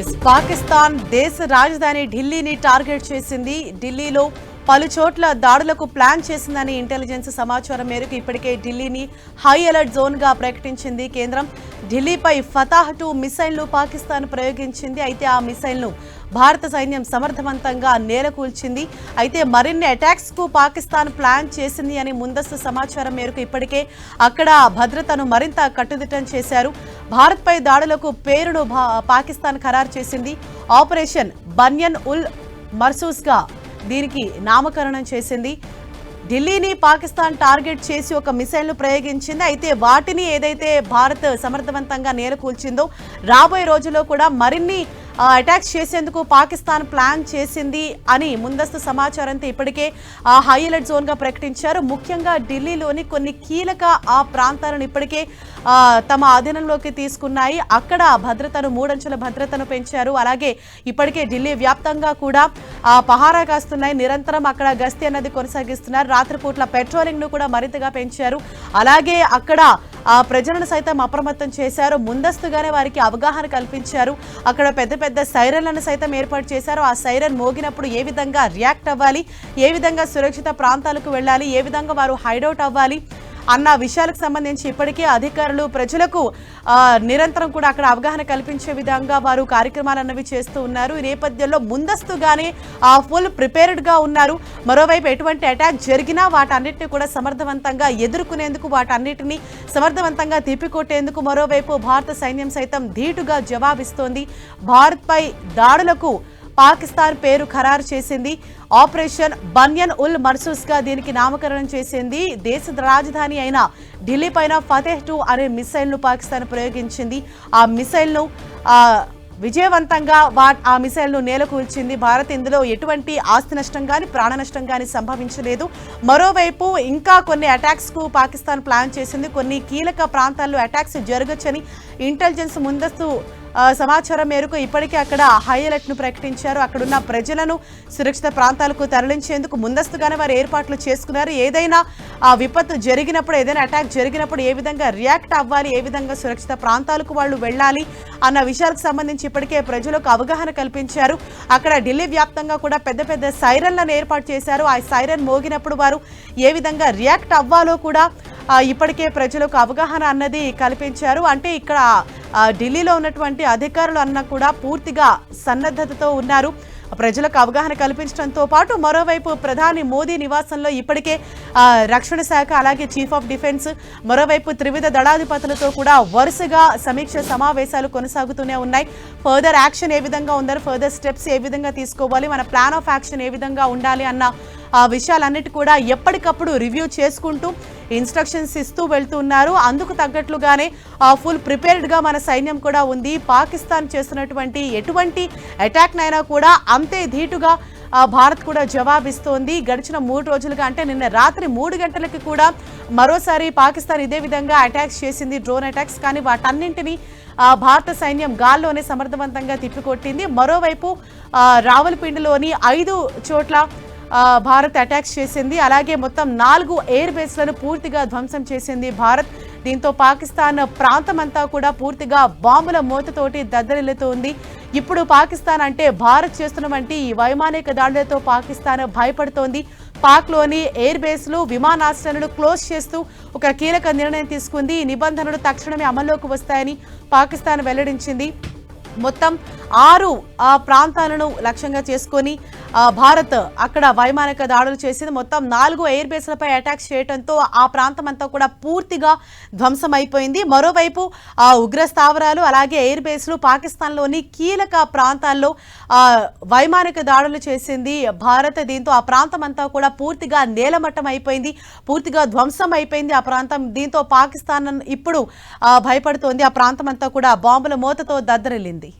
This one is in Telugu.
ఎస్ పాకిస్తాన్ దేశ రాజధాని ఢిల్లీని టార్గెట్ చేసింది. ఢిల్లీలో పలు చోట్ల దాడులకు ప్లాన్ చేసిందని ఇంటెలిజెన్స్ సమాచారం మేరకు ఇప్పటికే ఢిల్లీని హై అలర్ట్ జోన్గా ప్రకటించింది కేంద్రం. ఢిల్లీపై ఫతాహ్ టూ మిసైల్ను పాకిస్తాన్ ప్రయోగించింది. అయితే ఆ మిసైల్ను భారత సైన్యం సమర్థవంతంగా నేలకూల్చింది. అయితే మరిన్ని అటాక్స్కు పాకిస్తాన్ ప్లాన్ చేసింది అని ముందస్తు సమాచారం మేరకు ఇప్పటికే అక్కడ భద్రతను మరింత కట్టుదిట్టం చేశారు. భారత్పై దాడులకు పేరును భా- పాకిస్తాన్ ఖరారు చేసింది ఆపరేషన్ బన్యన్ ఉల్ మర్సూస్గా. దీనికి నామకరణం చేసింది. ఢిల్లీని పాకిస్తాన్ టార్గెట్ చేసి ఒక మిసైల్ను ప్రయోగించింది. అయితే వాటిని ఏదైతే భారత్ సమర్థవంతంగా నేలకూల్చిందో రాబోయే రోజుల్లో కూడా మరిన్ని అటాక్ చేసేందుకు పాకిస్తాన్ ప్లాన్ చేసింది అని ముందస్తు సమాచారంతో ఇప్పటికే హై అలర్ట్ జోన్గా ప్రకటించారు. ముఖ్యంగా ఢిల్లీలోని కొన్ని కీలక ఆ ప్రాంతాలను ఇప్పటికే తమ అధీనంలోకి తీసుకున్నాయి. అక్కడ భద్రతను మూడంచెల భద్రతను పెంచారు. అలాగే ఇప్పటికే ఢిల్లీ వ్యాప్తంగా కూడా ఆ, పహారా కాస్తున్నాయి. నిరంతరం అక్కడ గస్తీ అన్నది కొనసాగిస్తున్నారు. రాత్రిపూట్ల పెట్రోలింగ్ను కూడా మరింతగా పెంచారు. అలాగే అక్కడ ప్రజలను సైతం అప్రమత్తం చేశారు. ముందస్తుగానే వారికి అవగాహన కల్పించారు. అక్కడ పెద్ద పెద్ద సైరన్లను సైతం ఏర్పాటు చేశారు. ఆ సైరన్ మోగినప్పుడు ఏ విధంగా రియాక్ట్ అవ్వాలి? ఏ విధంగా సురక్షిత ప్రాంతాలకు వెళ్ళాలి? ఏ విధంగా వారు హైడౌట్ అవ్వాలి? అన్న విషయాలకు సంబంధించి ఇప్పటికే అధికారులు ప్రజలకు నిరంతరం కూడా అక్కడ అవగాహన కల్పించే విధంగా వారు కార్యక్రమాలు అన్నవి చేస్తూ ఉన్నారు. ఈ నేపథ్యంలో ముందస్తుగానే ఆ ఫుల్ ప్రిపేర్డ్గా ఉన్నారు. మరోవైపు ఎటువంటి అటాక్ జరిగినా వాటన్నిటిని కూడా సమర్థవంతంగా ఎదుర్కొనేందుకు వాటన్నిటిని సమర్థవంతంగా తిప్పికొట్టేందుకు మరోవైపు భారత సైన్యం సైతం ధీటుగా జవాబిస్తోంది. భారత్పై దాడులకు పాకిస్తాన్ పేరు ఖరారు చేసింది. ఆపరేషన్ బన్యన్ ఉల్ మర్సూస్గా దీనికి నామకరణం చేసింది. దేశ రాజధాని అయిన ఢిల్లీ పైన ఫతేహ్ టూ అనే మిసైల్ను పాకిస్తాన్ ప్రయోగించింది. ఆ మిసైల్ను విజయవంతంగా వా ఆ మిసైల్ను నేలకూల్చింది. భారత్ ఇందులో ఎటువంటి ఆస్తి నష్టం కానీ ప్రాణ నష్టం కానీ సంభవించలేదు. మరోవైపు ఇంకా కొన్ని అటాక్స్కు పాకిస్తాన్ ప్లాన్ చేసింది. కొన్ని కీలక ప్రాంతాల్లో అటాక్స్ జరగచ్చని ఇంటెలిజెన్స్ ముందస్తు సమాచారం మేరకు ఇప్పటికే అక్కడ హై అలర్ట్ను ప్రకటించారు. అక్కడున్న ప్రజలను సురక్షిత ప్రాంతాలకు తరలించేందుకు ముందస్తుగానే వారు ఏర్పాట్లు చేసుకున్నారు. ఏదైనా ఆ విపత్తు జరిగినప్పుడు ఏదైనా అటాక్ జరిగినప్పుడు ఏ విధంగా రియాక్ట్ అవ్వాలి ఏ విధంగా సురక్షిత ప్రాంతాలకు వాళ్ళు వెళ్ళాలి అన్న విషయాలకు సంబంధించి ఇప్పటికే ప్రజలకు అవగాహన కల్పించారు. అక్కడ ఢిల్లీ వ్యాప్తంగా కూడా పెద్ద పెద్ద సైరన్లను ఏర్పాటు చేశారు. ఆ సైరన్ మోగినప్పుడు వారు ఏ విధంగా రియాక్ట్ అవ్వాలో కూడా ఇప్పటికే ప్రజలకు అవగాహన అన్నది కల్పించారు. అంటే ఇక్కడ ఢిల్లీలో ఉన్నటువంటి అధికారులు అన్న కూడా పూర్తిగా సన్నద్ధతతో ఉన్నారు. ప్రజలకు అవగాహన కల్పించడంతో పాటు మరోవైపు ప్రధాని మోదీ నివాసంలో ఇప్పటికే రక్షణ శాఖ అలాగే చీఫ్ ఆఫ్ డిఫెన్స్ మరోవైపు త్రివిధ దళాధిపతులతో కూడా వరుసగా సమీక్ష సమావేశాలు కొనసాగుతూనే ఉన్నాయి. ఫర్దర్ యాక్షన్ ఏ విధంగా ఉందని ఫర్దర్ స్టెప్స్ ఏ విధంగా తీసుకోవాలి మన ప్లాన్ ఆఫ్ యాక్షన్ ఏ విధంగా ఉండాలి అన్న ఆ విషయాలన్నిటి కూడా ఎప్పటికప్పుడు రివ్యూ చేసుకుంటూ ఇన్స్ట్రక్షన్స్ ఇస్తూ వెళ్తున్నారు. అందుకు తగ్గట్లుగానే ఫుల్ ప్రిపేర్డ్గా మన సైన్యం కూడా ఉంది. పాకిస్తాన్ చేస్తున్నటువంటి ఎటువంటి అటాక్నైనా కూడా అంతే ధీటుగా భారత్ కూడా జవాబిస్తోంది. గడిచిన మూడు రోజులుగా అంటే నిన్న రాత్రి మూడు గంటలకి కూడా మరోసారి పాకిస్తాన్ ఇదే విధంగా అటాక్స్ చేసింది డ్రోన్ అటాక్స్ కానీ వాటన్నింటినీ భారత సైన్యం గాల్లోనే సమర్థవంతంగా తిప్పికొట్టింది. మరోవైపు రావలపిండిలోని ఐదు చోట్ల భారత్ అటాక్స్ చేసింది. అలాగే మొత్తం నాలుగు ఎయిర్ బేస్లను పూర్తిగా ధ్వంసం చేసింది భారత్. దీంతో పాకిస్తాన్ ప్రాంతం అంతా కూడా పూర్తిగా బాంబుల మూతతోటి దద్దరిల్లుతోంది. ఇప్పుడు పాకిస్తాన్ అంటే భారత్ చేస్తున్నటువంటి ఈ వైమానిక దాడులతో పాకిస్తాన్ భయపడుతోంది. పాక్లోని ఎయిర్ బేస్లు విమానాశ్రయాలను క్లోజ్ చేస్తూ ఒక కీలక నిర్ణయం తీసుకుంది. ఈ నిబంధనలు తక్షణమే అమల్లోకి వస్తాయని పాకిస్తాన్ వెల్లడించింది. మొత్తం ఆరు ఆ ప్రాంతాలను లక్ష్యంగా చేసుకొని భారత్ అక్కడ వైమానిక దాడులు చేసింది. మొత్తం నాలుగు ఎయిర్ బేస్లపై అటాక్స్ చేయడంతో ఆ ప్రాంతం అంతా కూడా పూర్తిగా ధ్వంసం అయిపోయింది మరోవైపు ఆ ఉగ్ర స్థావరాలు అలాగే ఎయిర్ బేస్లు పాకిస్తాన్లోని కీలక ప్రాంతాల్లో వైమానిక దాడులు చేసింది భారత్. దీంతో ఆ ప్రాంతం అంతా కూడా పూర్తిగా నేలమట్టం అయిపోయింది పూర్తిగా ధ్వంసం అయిపోయింది ఆ ప్రాంతం. దీంతో పాకిస్తాన్ ఇప్పుడు భయపడుతోంది. ఆ ప్రాంతం అంతా కూడా బాంబుల మోతతో దద్దరిల్లింది.